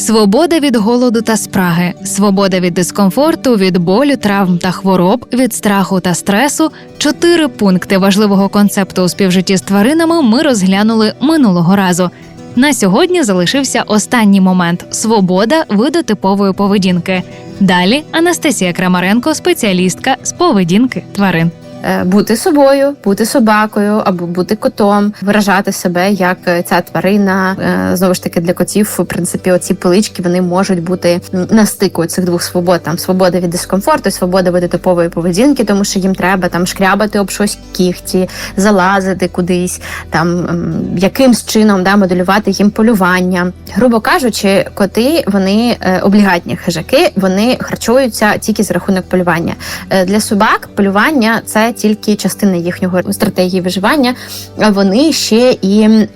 Свобода від голоду та спраги, свобода від дискомфорту, від болю, травм та хвороб, від страху та стресу. Чотири пункти важливого концепту у співжитті з тваринами ми розглянули минулого разу. На сьогодні залишився останній момент свобода виду типової поведінки. Далі Анастасія Крамаренко, спеціалістка з поведінки тварин. Е, бути собою, бути собакою або бути котом, виражати себе як е, ця тварина. Е, Знову ж таки, для котів, в принципі, оці полички вони можуть бути на стику цих двох свобод. Там свобода від дискомфорту, свобода від типової поведінки, тому що їм треба там шкрябати об щось кіхті, залазити кудись, там якимсь чином да, моделювати їм полювання. Грубо кажучи, коти вони облігатні хижаки, вони харчуються тільки за рахунок полювання. Для собак полювання це тільки частина їхнього стратегії виживання. А вони ще і м,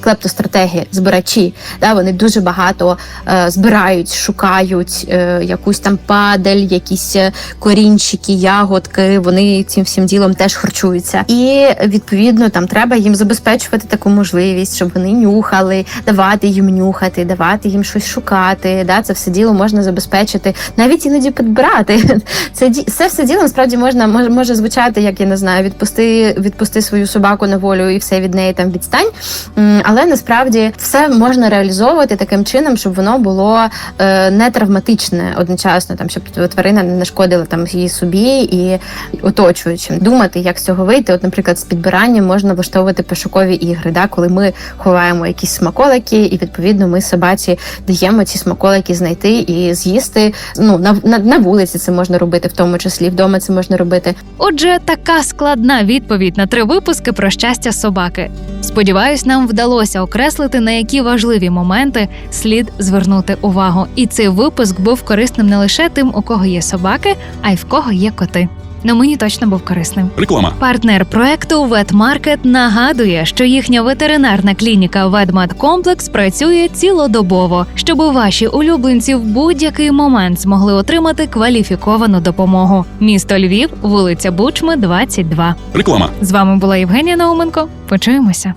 клептостратеги, збирачі. Да, вони дуже багато е, збирають, шукають е, якусь там падаль, якісь е, корінчики, ягодки. Вони цим всім ділом теж харчуються. І відповідно там треба їм забезпечувати таку можливість, щоб вони нюхали, давати їм нюхати, давати їм щось шукати. Да, це все діло можна забезпечити, навіть іноді підбирати. Це це все діло насправді можна може, може звучати, як я не знаю, відпусти, відпусти свою собаку на волю і все від неї там відстань. Але насправді все можна реалізовувати таким чином, щоб воно було е, не травматичне одночасно, там щоб тварина не нашкодила там їй собі і оточуючим. Думати, як з цього вийти. От, наприклад, з підбиранням можна влаштовувати пошукові ігри, да, коли ми ховаємо якісь смаколики, і відповідно ми собаці даємо ці смаколики знайти і з'їсти. Ну на, на, на вулиці це можна робити, в тому числі вдома це можна робити. Отже, така складна відповідь на три випуски про щастя собаки. Сподіваюсь, нам вдалося окреслити, на які важливі моменти слід звернути увагу. І цей випуск був корисним не лише тим, у кого є собаки, а й в кого є коти. Ну мені точно був корисним. Реклама. Партнер проекту Ветмаркет нагадує, що їхня ветеринарна клініка Ведмедкомплекс працює цілодобово, щоб ваші улюбленці в будь-який момент змогли отримати кваліфіковану допомогу. Місто Львів, вулиця Бучми, 22. Реклама. З вами була Євгенія Науменко. Почуємося.